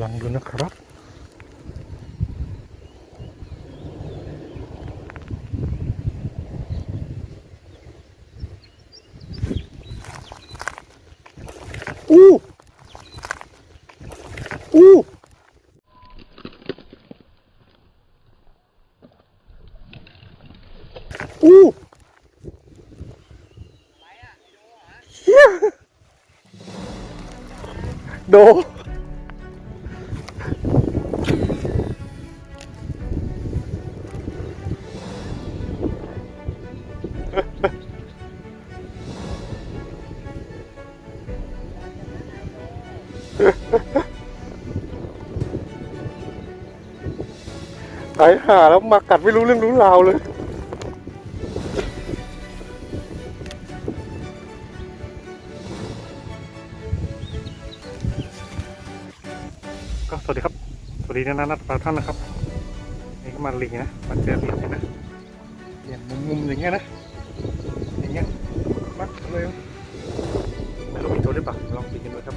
ลองดูนะครับอู้อู้อู้เหี้ยโด ตายห่าแล้วมากัดไม่รู้เรื่องรู้ราวเลย ก็สวัสดีครับ สวัสดีนะนัดปลาท่านนะครับ นี่ก็มาลีนะ มาเจอลีนะเนี่ยมุมๆอย่างเงี้ยนะ อย่างเงี้ยมัดเลยไม่รู้มีตัวหรือเปล่าลองตีกันดูครับ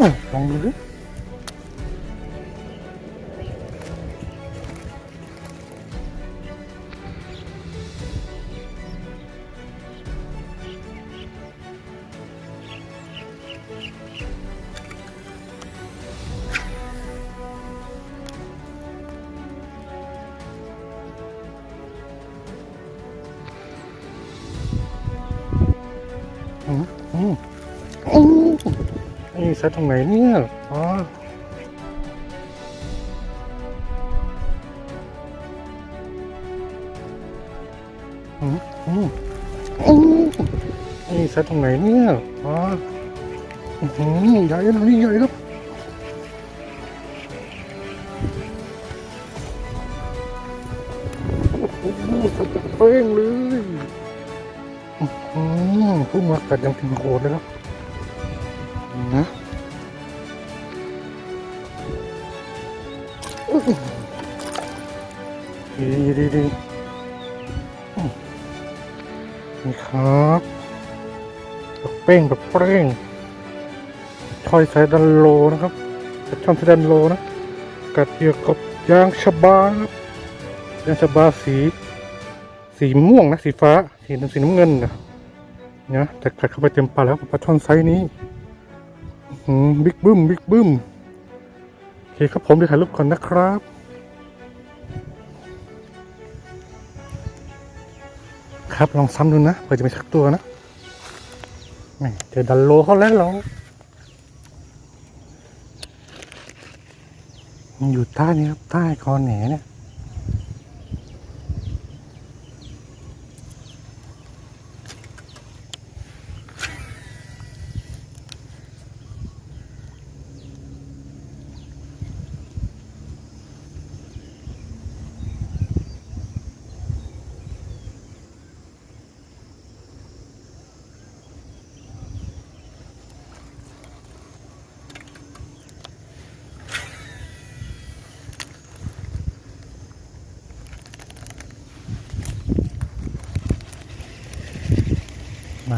อะล นี่ใส่ตรงไหนเนี่ยอ๋ออืมอืมอืมนี่ใส่ตรงไหนเนี่ยอ๋ออือหือใหญ่แล้วนี่ใหญ่แล้วโอ้โหสุดเป้งเลยอืมพุ่งมากัดยังถึงโคนเลยแล้วนะ ดีดีดีนี่ครับแบบเป้งแบบเป้งชอยไซดันโลนะครับกระช่อนไซดันโลนะกัดเหยื่อกับยางชบาครับยางชบาสี สีม่วงนะสีฟ้า สีน้ำสีน้ำเงินนะเนี่ยแต่กัดเข้าไปเต็มปากแล้วปลาช่อนไซส์นี้บิ๊กบึ้มบิ๊กบึ้ม เคครับผมเดี๋ยวถ่ายรูปก่อนนะครับ ครับลองซ้ำดูนะเผื่อจะไปชักตัวนะนี่เจอดันโลเขาแล้วเรามันอยู่ใต้นี้ครับใต้คอแหนเนี่ย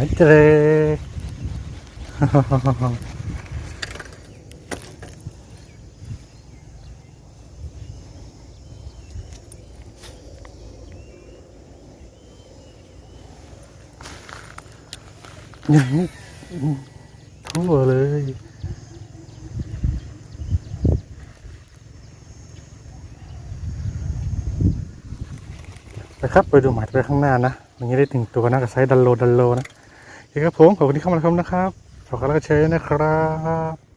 ายเจออย่างนี้ทั่วเลยนะครับไปดูหมายไปข้างหน้านะมันยังได้ถึงตัวนะกับไซส์ดันโลดันโลนะ เคครับผมขอบคุณที่เข้ามาชมนะครับขอบคุณแล้วก็เชิญนะครับ